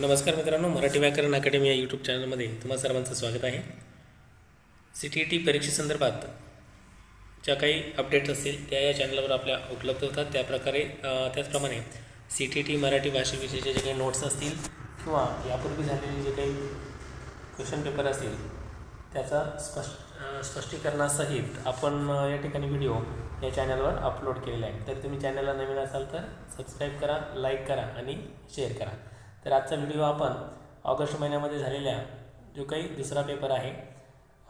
नमस्कार मित्रांनो मराठी व्याकरण अकॅडमी या यूट्यूब चॅनलमध्ये तुम्हा सर्वांचं स्वागत आहे. सी टी ई टी परीक्षेसंदर्भात ज्या काही अपडेट्स असतील त्या या चॅनलवर आपल्या उपलब्ध होतात. त्याप्रकारे त्याचप्रमाणे C T E T Marathi भाषेविषयीचे जे काही नोट्स असतील किंवा यापूर्वी झालेले जे काही क्वेश्चन पेपर असतील त्याचा स्पष्ट स्पष्टीकरणासहित आपण या ठिकाणी व्हिडिओ या चॅनलवर अपलोड केलेला आहे. तर तुम्ही चॅनलला नवीन असाल तर सबस्क्राईब करा लाईक करा आणि शेअर करा. तर आजचा व्हिडिओ आपण ऑगस्ट महिन्यामध्ये झालेल्या जो काही दुसरा पेपर आहे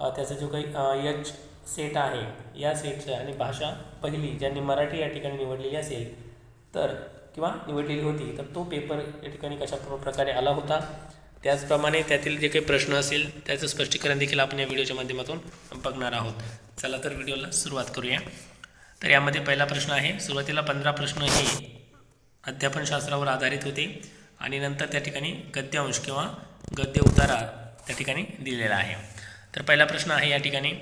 त्याचा जो काही यच सेट आहे या सेटचं आणि भाषा पहिली ज्यांनी मराठी या ठिकाणी निवडलेली असेल तर किंवा निवडलेली होती तर तो पेपर या ठिकाणी कशा प्र- प्रकारे आला होता? त्याचप्रमाणे त्यातील जे काही प्रश्न असेल त्याचं स्पष्टीकरण देखील आपण या व्हिडिओच्या माध्यमातून बघणार आहोत. चला तर व्हिडिओला सुरुवात करूया. तर यामध्ये पहिला प्रश्न आहे सुरुवातीला पंधरा प्रश्न हे अध्यापनशास्त्रावर आधारित होते. आणि नंतर त्या ठिकाणी गद्यांश किंवा गद्य उतारा त्या ठिकाणी दिलेला आहे. तर पहिला प्रश्न आहे या ठिकाणी.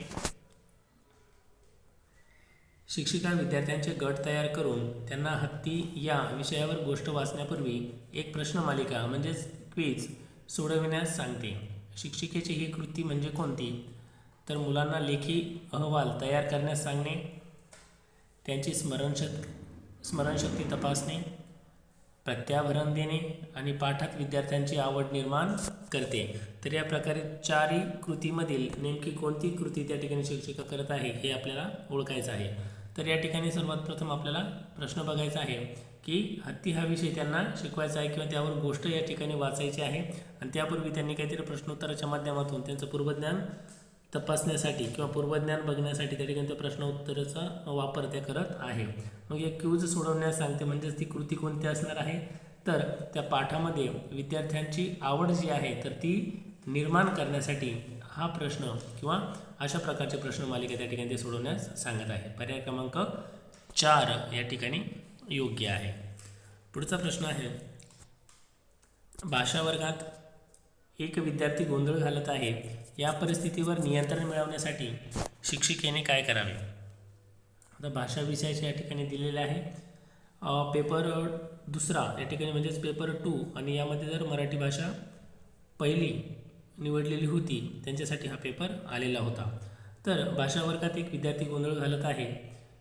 शिक्षिका विद्यार्थ्यांचे गट तयार करून त्यांना हत्ती या विषयावर गोष्ट वाचण्यापूर्वी एक प्रश्न मालिका म्हणजेच क्वीज सोडविण्यास सांगते. शिक्षिकेची ही कृती म्हणजे कोणती? तर मुलांना लेखी अहवाल तयार करण्यास सांगणे त्यांची स्मरणशक् स्मरणशक्ती तपासणे प्रत्याभरण देणे आणि पाठात विद्यार्थ्यांची आवड निर्माण करते. तर या प्रकारे चारही कृतीमधील नेमकी कोणती कृती त्या ठिकाणी शिक्षिका करत आहे हे आपल्याला ओळखायचं आहे. तर या ठिकाणी सर्वात प्रथम आपल्याला प्रश्न बघायचा आहे की हत्ती हा विषय त्यांना शिकवायचा आहे किंवा त्यावर गोष्ट या ठिकाणी वाचायची आहे. आणि त्यापूर्वी त्यांनी काहीतरी प्रश्नोत्तराच्या माध्यमातून त्यांचं पूर्वज्ञान तपासण्यासाठी किंवा पूर्वज्ञान बघण्यासाठी त्या ठिकाणी त्या प्रश्न उत्तराचा वापर त्या करत आहे. मग या क्यूज सोडवण्यास सांगते म्हणजेच ती कृती कोणती असणार आहे? तर त्या पाठामध्ये विद्यार्थ्यांची आवड जी आहे तर ती निर्माण करण्यासाठी हा प्रश्न किंवा अशा प्रकारचे प्रश्न मालिका त्या ठिकाणी ते सोडवण्यास सांगत आहे. पर्याय क्रमांक चार या ठिकाणी योग्य आहे. पुढचा प्रश्न आहे भाषा वर्गात एक विद्यार्थी गोंधळ घालत आहे या परिस्थितीवर नियंत्रण मिळवण्यासाठी शिक्षिकेने काय करावे? आता भाषा विषयाच्या या ठिकाणी दिलेले आहे. पेपर दुसरा या ठिकाणी म्हणजेच पेपर टू आणि यामध्ये जर मराठी भाषा पहिली निवडलेली होती त्यांच्यासाठी हा पेपर आलेला होता. तर भाषा वर्गात एक विद्यार्थी गोंधळ घालत आहे.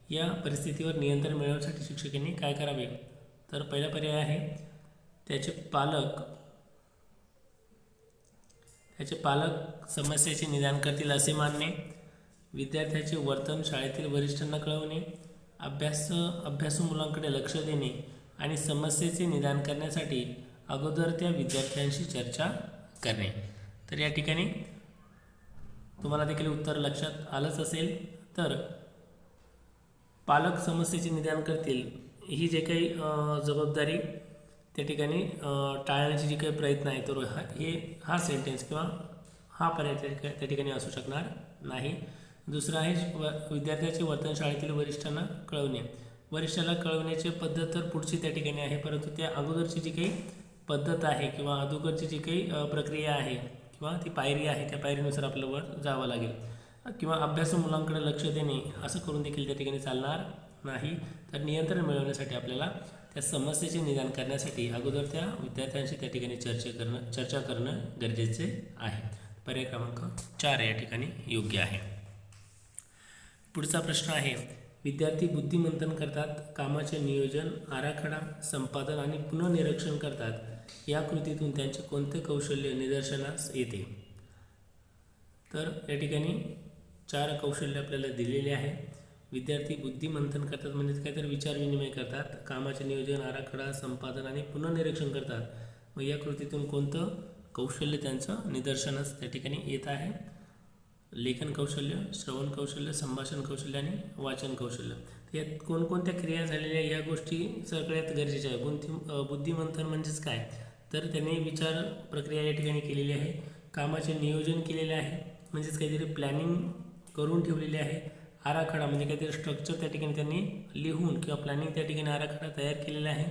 या परिस्थितीवर नियंत्रण मिळवण्यासाठी शिक्षकांनी काय करावे? तर पहिला पर्याय आहे त्याचे पालक त्याचे पालक समस्येचे निदान करतील असे मानणे विद्यार्थ्याचे वर्तन शाळेतील वरिष्ठांना कळवणे अभ्यास अभ्यासू मुलांकडे लक्ष देणे आणि समस्येचे निदान करण्यासाठी अगोदर त्या विद्यार्थ्यांशी चर्चा करणे. तर या ठिकाणी तुम्हाला देखील उत्तर लक्षात आलंच असेल. तर पालक समस्येचे निदान करतील ही जे काही जबाबदारी त्या ठिकाणी टाळण्याचे जे काही प्रयत्न आहे तर हा हे हा सेंटेन्स किंवा हा पर्याय त्या ठिकाणी असू शकणार नाही. दुसरं आहे व विद्यार्थ्याचे वर्तन शाळेतील वरिष्ठांना कळवणे. वरिष्ठाला कळवण्याची पद्धत तर पुढची त्या ठिकाणी आहे परंतु त्या अगोदरची जी काही पद्धत आहे किंवा अगोदरची जी काही प्रक्रिया आहे किंवा ती पायरी आहे त्या पायरीनुसार आपलं वर जावं लागेल. किंवा अभ्यास मुलांकडे लक्ष देणे असं करून देखील त्या ठिकाणी चालणार नाही. तर नियंत्रण मिळवण्यासाठी आपल्याला त्या समस्येचे निदान करण्यासाठी अगोदर त्या विद्यार्थ्यांशी त्या ठिकाणी चर्चा करणं चर्चा करणं गरजेचे आहे. पर्याय क्रमांक चार या ठिकाणी योग्य आहे. पुढचा प्रश्न आहे विद्यार्थी बुद्धिमंथन करतात कामाचे नियोजन आराखडा संपादन आणि पुनर्निरीक्षण करतात या कृतीतून त्यांचे कोणते कौशल्य निदर्शनास येते? तर या ठिकाणी चार कौशल्य आपल्याला दिलेले आहे. विद्यार्थी बुद्धिमंथन करतात म्हणजेच काहीतरी विचार विनिमय करतात कामाचे नियोजन आराखडा संपादन आणि पुनर्निरीक्षण करतात. मग या कृतीतून कोणतं कौशल्य त्यांचं निदर्शनास त्या ठिकाणी येत आहे? लेखन कौशल्य श्रवण कौशल्य संभाषण कौशल्य आणि वाचन कौशल्य. यात कोणकोणत्या क्रिया झालेल्या या गोष्टी सगळ्यात गरजेच्या आहे बुद्धी बुद्धिमंथन म्हणजेच काय? तर त्यांनी विचार प्रक्रिया या ठिकाणी केलेली आहे. कामाचे नियोजन केलेले आहे. म्हणजेच काहीतरी प्लॅनिंग करून ठेवलेले आहे. आराखडा म्हणजे काहीतरी स्ट्रक्चर त्या ठिकाणी त्यांनी लिहून किंवा प्लॅनिंग त्या ठिकाणी आराखडा तयार केलेला आहे.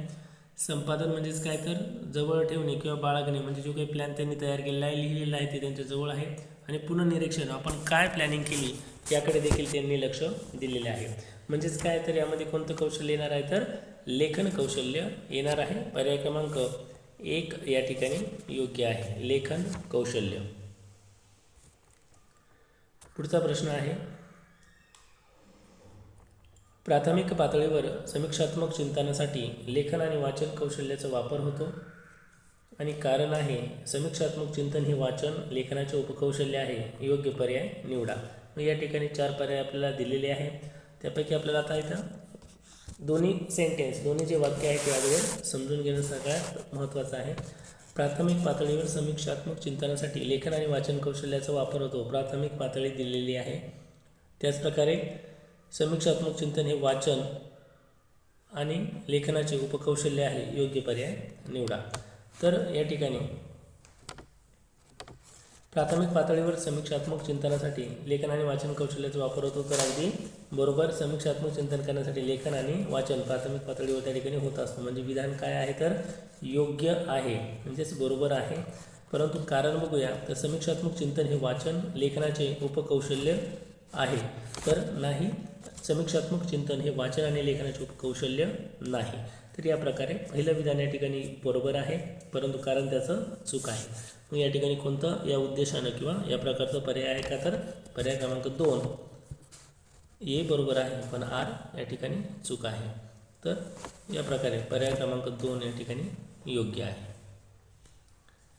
संपादन म्हणजेच काय तर जवळ ठेवणे किंवा बाळगणे म्हणजे जो काही प्लॅन त्यांनी तयार केलेला आहे लिहिलेला आहे ते त्यांच्या जवळ आहे. आणि पुनर्निरीक्षण आपण काय प्लॅनिंग केली याकडे देखील त्यांनी लक्ष दिलेले आहे. म्हणजेच काय तर यामध्ये कोणतं कौशल्य येणार आहे तर लेखन कौशल्य येणार आहे. पर्याय क्रमांक एक या ठिकाणी योग्य आहे. लेखन कौशल्य. पुढचा प्रश्न आहे प्राथमिक पातळीवर समीक्षात्मक चिंतनासाठी लेखन आणि वाचन कौशल्याचा वापर होतो. आणि कारण आहे समीक्षात्मक चिंतन हे वाचन लेखनाचे उपकौशल्य आहे. योग्य पर्याय निवडा. मग या ठिकाणी चार पर्याय आपल्याला दिलेले आहेत. त्यापैकी आपल्याला आता इथं दोन्ही सेंटेन्स दोन्ही जे वाक्य आहे ते अगोदर समजून घेणं सगळ्यात महत्त्वाचं आहे. प्राथमिक पातळीवर समीक्षात्मक चिंतनासाठी लेखन आणि वाचन कौशल्याचा वापर होतो. प्राथमिक पातळी दिलेली आहे. त्याचप्रकारे समीक्षात्मक चिंतन हे वाचन आणि लेखनाचे उपकौशल्य आहे. योग्य पर्याय निवडा. तर या ठिकाणी प्राथमिक पातळीवर समीक्षात्मक चिंतनासाठी लेखन आणि वाचन कौशल्याचा वापर होतो. तर अगदी बरोबर समीक्षात्मक चिंतन करण्यासाठी लेखन आणि वाचन प्राथमिक पातळीवर त्या ठिकाणी होत असतं. म्हणजे विधान काय आहे तर योग्य आहे. म्हणजेच बरोबर आहे. परंतु कारण बघूया तर समीक्षात्मक चिंतन हे वाचन लेखनाचे उपकौशल्य आहे. तर नाही समीक्षात्मक चिंतन हे वाचन आणि लेखनाचे कौशल्य नाही. तर या प्रकारे पहिलं विधान या ठिकाणी बरोबर आहे परंतु कारण त्याचं चूक आहे. मग या ठिकाणी कोणतं? या उद्देशानं किंवा या प्रकारचा पर्याय आहे का? तर पर्याय क्रमांक दोन. ए बरोबर आहे पण आर या ठिकाणी चूक आहे. तर या प्रकारे पर्याय क्रमांक दोन या ठिकाणी योग्य आहे.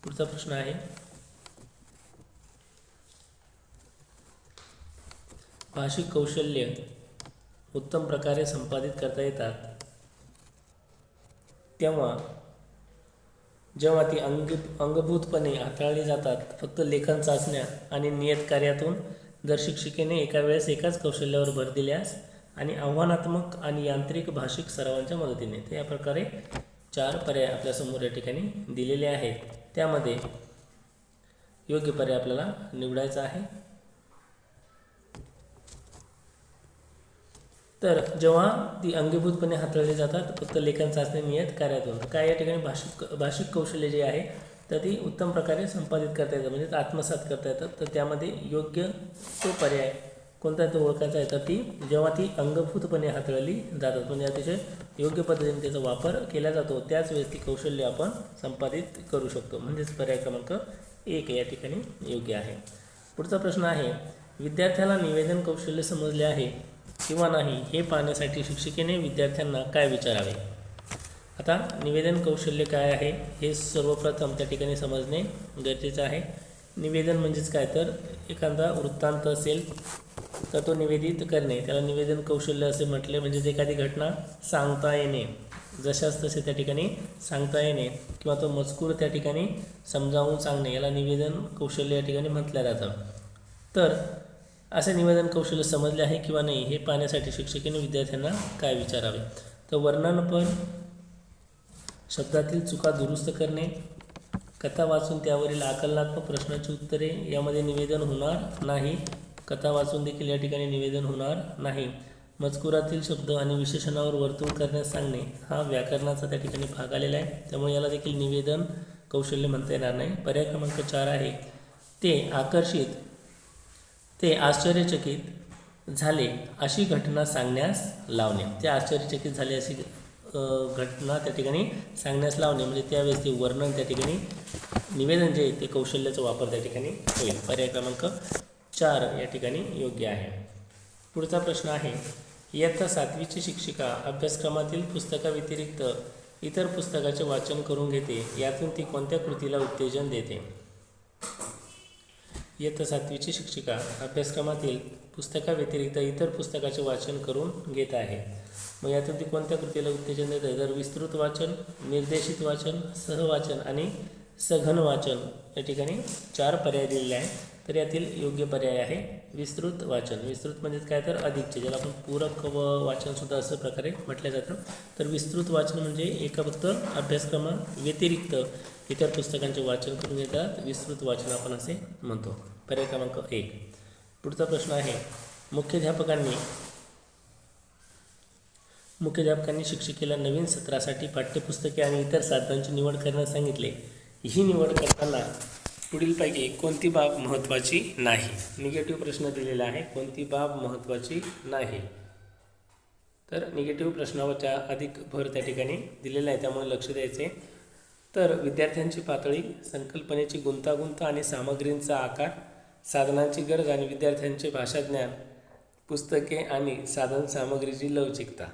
पुढचा प्रश्न आहे भाषिक कौशल्य उत्तम प्रकारे संपादित करता येतात. तेव्हा जेव्हा ती अंग अंगभूतपणे हाताळली जातात फक्त लेखन चाचण्या आणि नियत कार्यातून जर शिक्षिकेने एका वेळेस एकाच कौशल्यावर भर दिल्यास आणि आव्हानात्मक आणि यांत्रिक भाषिक सरावांच्या मदतीने. तर या प्रकारे चार पर्याय आपल्यासमोर या ठिकाणी दिलेले आहेत. त्यामध्ये योग्य पर्याय आपल्याला निवडायचा आहे. तर जेव्हा ती अंगीभूतपणे हाताळली जातात फक्त लेखन चाचणी नियत कार्यातून काय या ठिकाणी भाषिक भाषिक कौशल्य जे आहे तर ती उत्तम प्रकारे संपादित करता येतं म्हणजेच आत्मसात करता येतात तर त्यामध्ये योग्य तो पर्याय कोणता तो ओळखायचा आहे तर ती जेव्हा ती अंगभूतपणे हाताळली जातात म्हणजे अतिशय योग्य पद्धतीने त्याचा वापर केला जातो त्याच वेळेस ती कौशल्य आपण संपादित करू शकतो. म्हणजेच पर्याय क्रमांक एक या ठिकाणी योग्य आहे. पुढचा प्रश्न आहे विद्यार्थ्याला निवेदन कौशल्य समजले आहे किंवा नाही हे पाहण्यासाठी शिक्षिकेने विद्यार्थ्यांना काय विचारावे? आता निवेदन कौशल्य काय आहे हे सर्वप्रथम त्या ठिकाणी समजणे गरजेचं आहे. निवेदन म्हणजेच काय? तर एखादा वृत्तांत असेल तर तो निवेदित करणे. त्याला निवेदन कौशल्य असे म्हटले म्हणजेच एखादी घटना सांगता येणे. जशाच तसे त्या ठिकाणी सांगता येणे किंवा तो मजकूर त्या ठिकाणी समजावून सांगणे. याला निवेदन कौशल्य या ठिकाणी म्हटलं जातं. तर असे निवेदन कौशल्य समजले आहे किंवा नाही हे पाहण्यासाठी शिक्षकांनी विद्यार्थ्यांना काय विचारावे? तर वर्णनपर शब्दातील चुका दुरुस्त करणे कथा वाचून त्यावरील आकलनात्मक प्रश्नाची उत्तरे यामध्ये निवेदन होणार नाही. कथा वाचून देखील या ठिकाणी निवेदन होणार नाही. मजकुरातील शब्द आणि विशेषणावर वर्तुळ करण्यास सांगणे हा व्याकरणाचा त्या ठिकाणी भाग आलेला आहे. त्यामुळे याला देखील निवेदन कौशल्य म्हणता येणार नाही. पर्याय क्रमांक चार आहे. ते आकर्षित ते आश्चर्यचकित झाले अशी घटना सांगण्यास लावणे. ते आश्चर्यचकित झाले अशी घटना त्या ठिकाणी सांगण्यास लावणे. म्हणजे त्यावेळेस ते वर्णन त्या ठिकाणी निवेदन जे आहे ते कौशल्याचा वापर त्या ठिकाणी होईल. पर्याय क्रमांक चार या ठिकाणी योग्य आहे. पुढचा प्रश्न आहे इयत्ता सातवीची शिक्षिका अभ्यासक्रमातील पुस्तकाव्यतिरिक्त इतर पुस्तकाचे वाचन करून घेते यातून ती कोणत्या कृतीला उत्तेजन देते? इयत्ता सातवीची शिक्षिका अभ्यासक्रमातील पुस्तकाव्यतिरिक्त इतर पुस्तकाचे वाचन करून घेत आहे. मग यातून ती कोणत्या कृतीला उत्तेजन देत आहे? तर विस्तृत वाचन निर्देशित वाचन सहवाचन आणि सघन वाचन या ठिकाणी चार पर्याय दिलेले आहेत. तर यातील योग्य पर्याय आहे विस्तृत वाचन. विस्तृत म्हणजेच काय? तर अधिकचे. ज्याला आपण पूरक व वाचनसुद्धा असं प्रकारे म्हटलं जातं. तर विस्तृत वाचन म्हणजे एका फक्त अभ्यासक्रमा व्यतिरिक्त इतर पुस्तकांचे वाचन करून घेतात. विस्तृत वाचन आपण असे म्हणतो. पर्याय क्रमांक एक. पुढचा प्रश्न आहे मुख्याध्यापकांनी मुख्याध्यापकांनी शिक्षिकेला नवीन सत्रासाठी पाठ्यपुस्तके आणि इतर साधनांची निवड करण्यास सांगितले. ही निवड करताना पुढीलपैकी कोणती बाब महत्त्वाची नाही? निगेटिव्ह प्रश्न दिलेला आहे कोणती बाब महत्त्वाची नाही? तर निगेटिव्ह प्रश्नावरच्या अधिक भर त्या ठिकाणी दिलेला आहे त्यामुळे लक्ष द्यायचे. तर विद्यार्थ्यांची पातळी संकल्पनेची गुंतागुंत आणि सामग्रींचा आकार साधनांची गरज आणि विद्यार्थ्यांचे भाषाज्ञान पुस्तके आणि साधन सामग्रीची लवचिकता.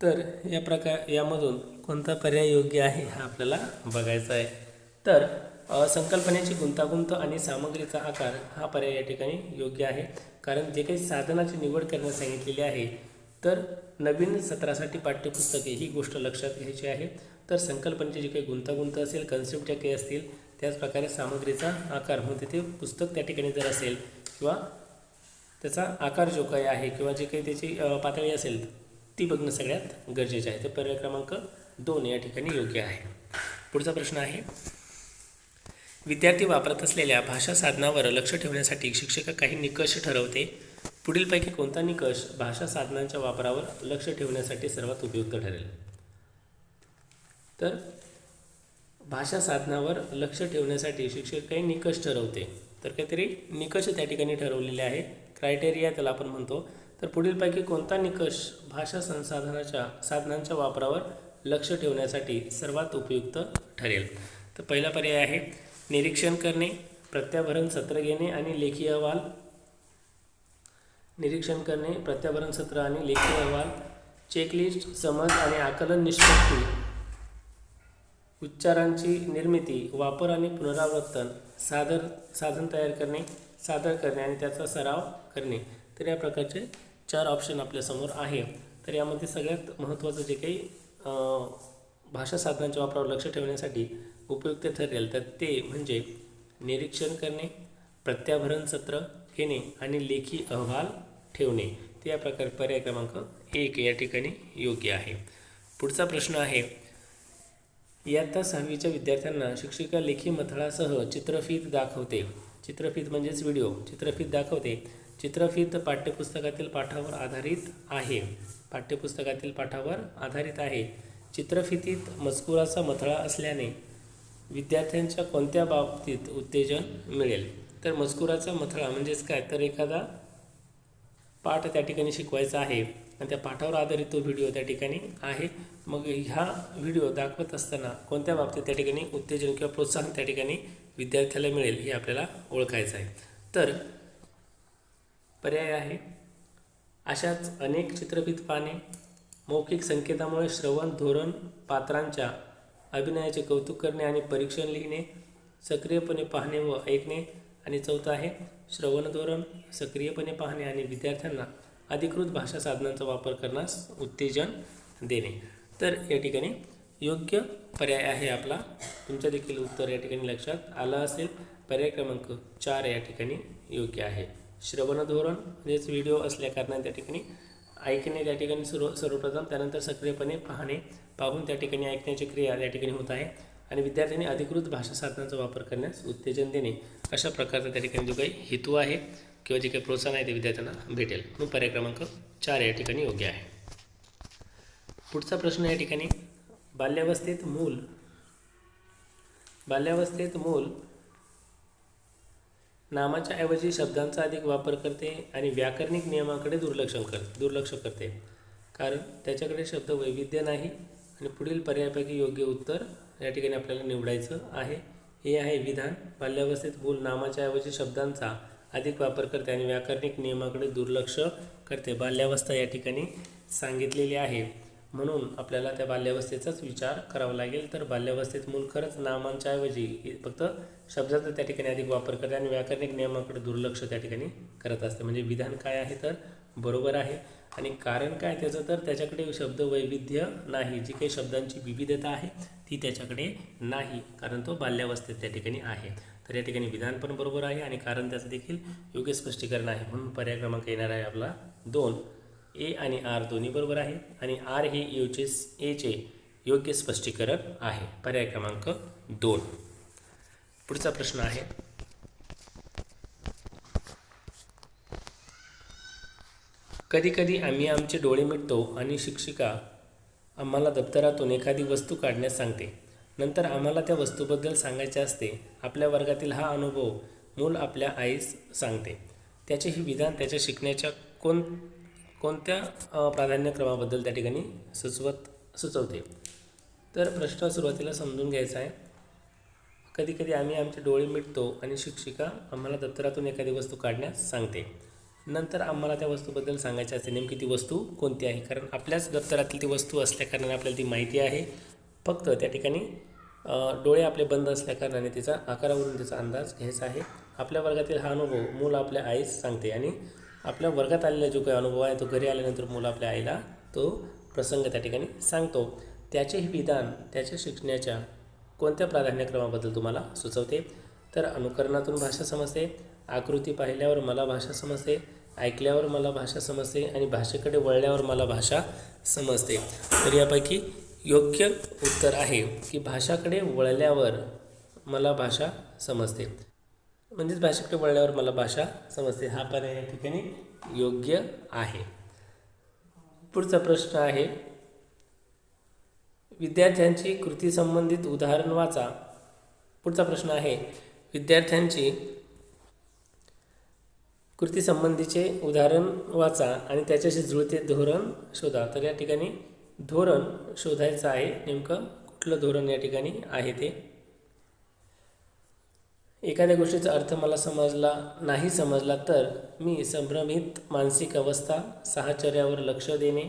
तर या प्रकार यामधून कोणता पर्याय योग्य आहे हा आपल्याला बघायचा आहे. तर संकल्पनेची गुंतागुंत आणि सामग्रीचा आकार हा पर्याय या ठिकाणी योग्य आहे. कारण जे काही साधनाची निवड करण्यास सांगितलेली आहे तर नवीन सत्रासाठी पाठ्यपुस्तके ही गोष्ट लक्षात घ्यायची आहे. तर संकल्पनेची जी काही गुंतागुंत असेल कन्सेप्ट ज्या काही असतील त्याचप्रकारे सामग्रीचा आकार. म्हणजे ते पुस्तक त्या ठिकाणी जर असेल किंवा त्याचा आकार जो काही आहे किंवा जे काही त्याची पातळी असेल ती बघणं सगळ्यात गरजेचे आहे. तर पर्याय क्रमांक दोन या ठिकाणी योग्य आहे. पुढचा प्रश्न आहे विद्यार्थी वापरत असलेल्या भाषा साधनावर लक्ष ठेवण्यासाठी शिक्षक काही निकष ठरवते. पुढीलपैकी कोणता निकष भाषा साधनांच्या वापरावर लक्ष ठेवण्यासाठी सर्वात उपयुक्त ठरेल? तर भाषा साधनावर लक्ष ठेवण्यासाठी शिक्षक काही निकष ठरवते. तर काहीतरी निकष त्या ठिकाणी ठरवलेले आहे क्रायटेरिया त्याला आपण म्हणतो. तर पुढीलपैकी कोणता निकष भाषा संसाधनाच्या साधनांच्या वापरावर लक्ष ठेवण्यासाठी सर्वात उपयुक्त ठरेल? तर पहिला पर्याय आहे निरीक्षण करणे प्रत्याभरण सत्र घेणे आणि लेखी अहवाल. निरीक्षण करणे प्रत्याभरण सत्र आणि लेखी अहवाल. चेकलिस्ट समज आणि आकलन निष्पत्ती. उच्चारांची निर्मिती वापर आणि पुनरावर्तन सादर साधन तयार करणे सादर करणे आणि त्याचा सराव करणे. तर या प्रकारचे चार ऑप्शन आपल्यासमोर आहे. तर यामध्ये सगळ्यात महत्त्वाचं जे काही भाषा साधनांच्या वापरावर लक्ष ठेवण्यासाठी उपयुक्त ठरेल तर ते म्हणजे निरीक्षण करणे प्रत्याभरण सत्र घेणे आणि लेखी अहवाल ठेवणे. ते या प्रकार पर्याय क्रमांक एक या ठिकाणी योग्य आहे. पुढचा प्रश्न आहे इयत्ता सहावीच्या विद्यार्थ्यांना शिक्षिका लेखी मथळासह चित्रफीत दाखवते. चित्रफीत म्हणजेच व्हिडिओ चित्रफीत दाखवते. चित्रफीत पाठ्यपुस्तकातील पाठावर आधारित आहे. पाठ्यपुस्तकातील पाठावर आधारित आहे. चित्रफितीत मजकुराचा मथळा असल्याने विद्यार्थ्यांच्या कोणत्या बाबतीत उत्तेजन मिळेल? तर मजकुराचा मथळा म्हणजेच काय? तर एखादा पाठ त्या ठिकाणी शिकवायचा आहे. आणि त्या पाठावर आधारित तो व्हिडिओ त्या ठिकाणी आहे. मग ह्या व्हिडिओ दाखवत असताना कोणत्या बाबतीत त्या ठिकाणी उत्तेजन किंवा प्रोत्साहन त्या ठिकाणी विद्यार्थ्याला मिळेल हे आपल्याला ओळखायचं आहे. तर पर्याय आहे. अशाच अनेक चित्रफित पाने मौखिक संकेतामुळे श्रवण धोरण पात्रांच्या अभिनयाचे कौतुक करणे आणि परीक्षण लिहिणे सक्रियपणे पाहणे व ऐकणे. आणि चौथं आहे श्रवण धोरण सक्रियपणे पाहणे आणि विद्यार्थ्यांना अधिकृत भाषा साधनांचा वापर करण्यास उत्तेजन देणे. तर या ठिकाणी योग्य पर्याय आहे आपला. तुमचं देखील उत्तर या ठिकाणी लक्षात आलं असेल. पर्याय क्रमांक चार या ठिकाणी योग्य आहे. श्रवण धोरण म्हणजेच व्हिडिओ असल्याकारणाने त्या ठिकाणी ऐकणे त्या ठिकाणी सर्व सर्वप्रथम त्यानंतर सक्रियपणे पाहणे पाहून त्या ठिकाणी ऐकण्याची क्रिया त्या ठिकाणी होत आहे. आणि विद्यार्थ्यांनी अधिकृत भाषा साधनांचा वापर करण्यास उत्तेजन देणे. अशा प्रकारचा त्या ठिकाणी जो काही हेतू आहे किंवा जे काही प्रोत्साहन आहे ते विद्यार्थ्यांना भेटेल. मग पर्याय क्रमांक चार या ठिकाणी योग्य आहे. पुढचा प्रश्न या ठिकाणी बाल्यावस्थेत मूल बाल्यावस्थेत मूल नामाच्या ऐवजी शब्दांचा अधिक वापर करते आणि व्याकरणिक नियमाकडे दुर्लक्ष कर दुर्लक्ष करते. कारण त्याच्याकडे शब्द वैविध्य नाही आणि पुढील पर्यायापैकी योग्य उत्तर या ठिकाणी आपल्याला निवडायचं आहे. हे आहे विधान. बाल्यावस्थेत मूल नामाच्या ऐवजी शब्दांचा अधिक वापर करते आणि व्याकरणिक नियमाकडे दुर्लक्ष करते. बाल्यावस्था या ठिकाणी सांगितलेली आहे. म्हणून आपल्याला त्या बाल्यावस्थेचाच विचार करावा लागेल. तर बाल्यावस्थेत मूल खरंच नामांच्या ऐवजी फक्त शब्दाचा त्या ठिकाणी अधिक वापर करते आणि व्याकरणिक नियमाकडे दुर्लक्ष त्या ठिकाणी करत असते. म्हणजे विधान काय आहे तर बरोबर आहे. आणि कारण काय त्याचं तर त्याच्याकडे शब्द वैविध्य नाही. जी काही शब्दांची विविधता आहे ती त्याच्याकडे नाही. कारण तो बाल्यावस्थेत त्या ठिकाणी आहे. तर या ठिकाणी विधान पण बरोबर आहे आणि कारण त्याचं देखील योग्य स्पष्टीकरण आहे. म्हणून पर्याय क्रमांक येणार आहे आपला दोन. ए आणि आर दोन्ही बरोबर आहे आणि आर हे यूचे एचे योग्य स्पष्टीकरण आहे. पर्याय क्रमांक दोन. पुढचा प्रश्न आहे. कधीकधी आम्ही आमचे डोळे मिटतो आणि शिक्षिका आम्हाला दप्तरातून एखादी वस्तू काढण्यास सांगते. नंतर आम्हाला त्या वस्तूबद्दल सांगायचे असते आपल्या वर्गातील हा अनुभव मूल आपल्या आईस सांगते. त्याचे हे विधान त्याच्या शिकण्याच्या कोण कोणत्या प्राधान्यक्रमाबद्दल त्या ठिकाणी सुचवत सुचवते. तर प्रश्न सुरुवातीला समजून घ्यायचा आहे. कधी कधी आम्ही आमचे डोळे मिटतो आणि शिक्षिका आम्हाला दप्तरातून एखादी वस्तू काढण्यास सांगते. नंतर आम्हाला त्या वस्तूबद्दल सांगायचे असते नेमकी ती वस्तू कोणती आहे? कारण आपल्याच दप्तरातील ती वस्तू असल्याकारणाने आपल्याला ती माहिती आहे. फक्त त्या ठिकाणी डोळे आपले बंद असल्याकारणाने तिचा आकारावरून तिचा अंदाज घ्यायचा आहे. आपल्या वर्गातील हा अनुभव मूल आपल्या आईस सांगते आणि आपल्या वर्गात आलेला जो काही अनुभव आहे तो घरी आल्यानंतर मूल आपल्या आईला तो प्रसंग त्या ठिकाणी सांगतो. त्याचे विधान त्याच्या शिकण्याच्या कोणत्या प्राधान्यक्रमाबद्दल तुम्हाला सुचवते? तर अनुकरणातून भाषा समजते आकृती पाहिल्यावर मला भाषा समजते ऐकल्यावर मला भाषा समजते आणि भाषेकडे वळल्यावर मला भाषा समजते. तर यापैकी योग्य उत्तर आहे की भाषाकडे वळल्यावर मला भाषा समजते. म्हणजेच भाषेकडे वळल्यावर मला भाषा समजते. हा पर्याय या ठिकाणी योग्य आहे. पुढचा प्रश्न आहे विद्यार्थ्यांची कृती संबंधित उदाहरण वाचा. पुढचा प्रश्न आहे विद्यार्थ्यांची कृती संबंधीचे उदाहरण वाचा आणि त्याच्याशी जुळते धोरण शोधा. तर या ठिकाणी धोरण शोधायचं आहे. नेमकं कुठलं धोरण या ठिकाणी आहे ते? एखाद्या गोष्टीचा अर्थ मला समजला नाही समजला तर मी संभ्रमित मानसिक अवस्था साहचर्यावर लक्ष देणे.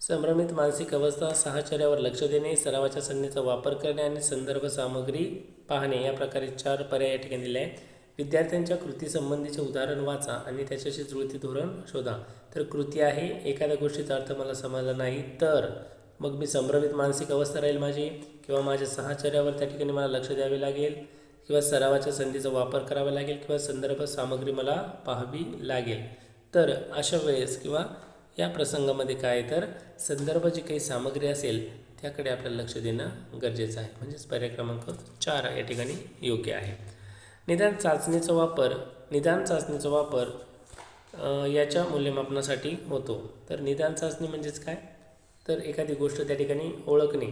संभ्रमित मानसिक अवस्था साहचर्यावर लक्ष देणे सरावाच्या संधीचा वापर करणे आणि संदर्भ सामग्री पाहणे या प्रकारे चार पर्याय या ठिकाणी दिले आहेत. विद्यार्थ्यांच्या कृतीसंबंधीचे उदाहरण वाचा आणि त्याच्याशी जुळती धोरण शोधा. तर कृती आहे एखाद्या गोष्टीचा अर्थ मला समजला नाही तर. मग मी संभ्रमित मानसिक अवस्था राहील माझी किंवा माझ्या सहचर्यावर त्या ठिकाणी मला लक्ष द्यावे लागेल किंवा सरावाच्या संधीचा वापर करावा लागेल किंवा संदर्भ सामग्री मला पाहावी लागेल. तर अशा वेळेस किंवा या प्रसंगामध्ये काय तर संदर्भ जी काही सामग्री असेल त्याकडे आपल्याला लक्ष देणं गरजेचं आहे. म्हणजेच पर्याय क्रमांक चार या ठिकाणी योग्य आहे. निदान चाचणीचा वापर निदान चाचणीचा वापर याच्या मूल्यमापनासाठी होतो. तर निदान चाचणी म्हणजेच काय? तर एखादी गोष्ट त्या ठिकाणी ओळखणे.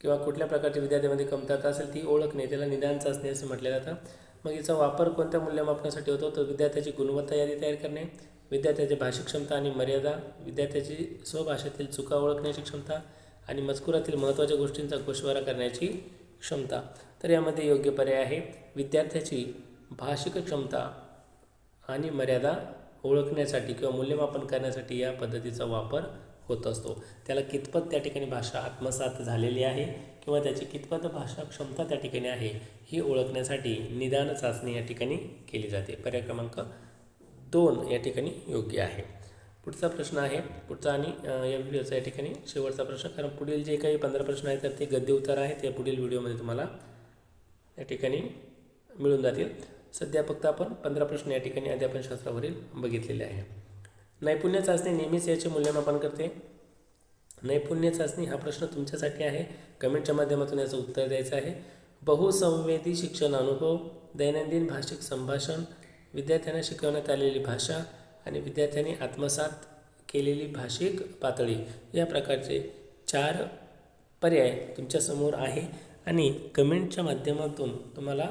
किंवा कुठल्या प्रकारची विद्यार्थ्यामध्ये कमतरता असेल ती ओळखणे. त्याला निदान चाचणी असं म्हटलं जातं. मग याचा वापर कोणत्या मूल्यमापनासाठी होतो? तर विद्यार्थ्याची गुणवत्ता यादी तयार करणे विद्यार्थ्याची भाषिक क्षमता आणि मर्यादा विद्यार्थ्याची स्वभाषेतील चुका ओळखण्याची क्षमता आणि मजकुरातील महत्त्वाच्या गोष्टींचा गोषवारा करण्याची क्षमता. तर यामध्ये योग्य पर्याय आहे. विद्यार्थ्याची भाषिक क्षमता आणि मर्यादा ओळखण्यासाठी किंवा मूल्यमापन करण्यासाठी या पद्धतीचा वापर होत असतो. त्याला कितपत त्या ठिकाणी भाषा आत्मसात झालेली आहे किंवा त्याची कितपत भाषा क्षमता त्या ठिकाणी आहे ही ओळखण्यासाठी निदान चाचणी या ठिकाणी केली जाते. पर्याय क्रमांक दोन या ठिकाणी योग्य आहे. पुढचा प्रश्न आहे. पुढचा आणि या व्हिडिओचा या ठिकाणी शेवटचा प्रश्न. कारण पुढील जे काही पंधरा प्रश्न आहेत तर ते गद्य उत्तर आहेत ते पुढील व्हिडिओमध्ये तुम्हाला या ठिकाणी मिळून जातील. सध्या फक्त आपण पंधरा प्रश्न या ठिकाणी अध्यापनशास्त्रावरील बघितलेले आहे नैपुण्य चाचणी नेहमीच याचे मूल्यमापन करते. नैपुण्य चाचणी हा प्रश्न तुमच्यासाठी आहे. कमेंटच्या माध्यमातून याचं उत्तर द्यायचं आहे. बहुसंवेदी शिक्षण अनुभव दैनंदिन भाषिक संभाषण विद्यार्थ्यांना शिकवण्यात आलेली भाषा आणि विद्यार्थ्यांनी आत्मसात केलेली भाषिक पातळी या प्रकारचे चार पर्याय तुमच्यासमोर आहे. आणि कमेंटच्या माध्यमातून तुम्हाला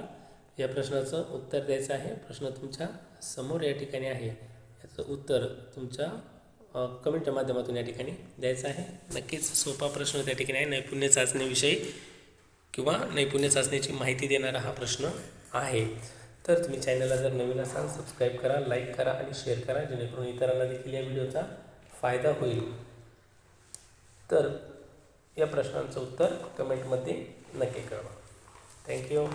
या प्रश्नाचं उत्तर द्यायचं आहे. प्रश्न तुमच्यासमोर या ठिकाणी आहे. याचं उत्तर तुमच्या कमेंटच्या माध्यमातून या ठिकाणी द्यायचं आहे. नक्कीच सोपा प्रश्न त्या ठिकाणी आहे. नैपुण्य चाचणीविषयी किंवा नैपुण्य चाचणीची माहिती देणारा हा प्रश्न आहे. तर तुम्ही चॅनलला जर नवीन असाल सबस्क्राईब करा लाईक करा आणि शेअर करा. जेणेकरून इतरांना देखील या व्हिडिओचा फायदा होईल. तर या प्रश्नांचं उत्तर कमेंटमध्ये નક્કી કરવા થેન્ક યુ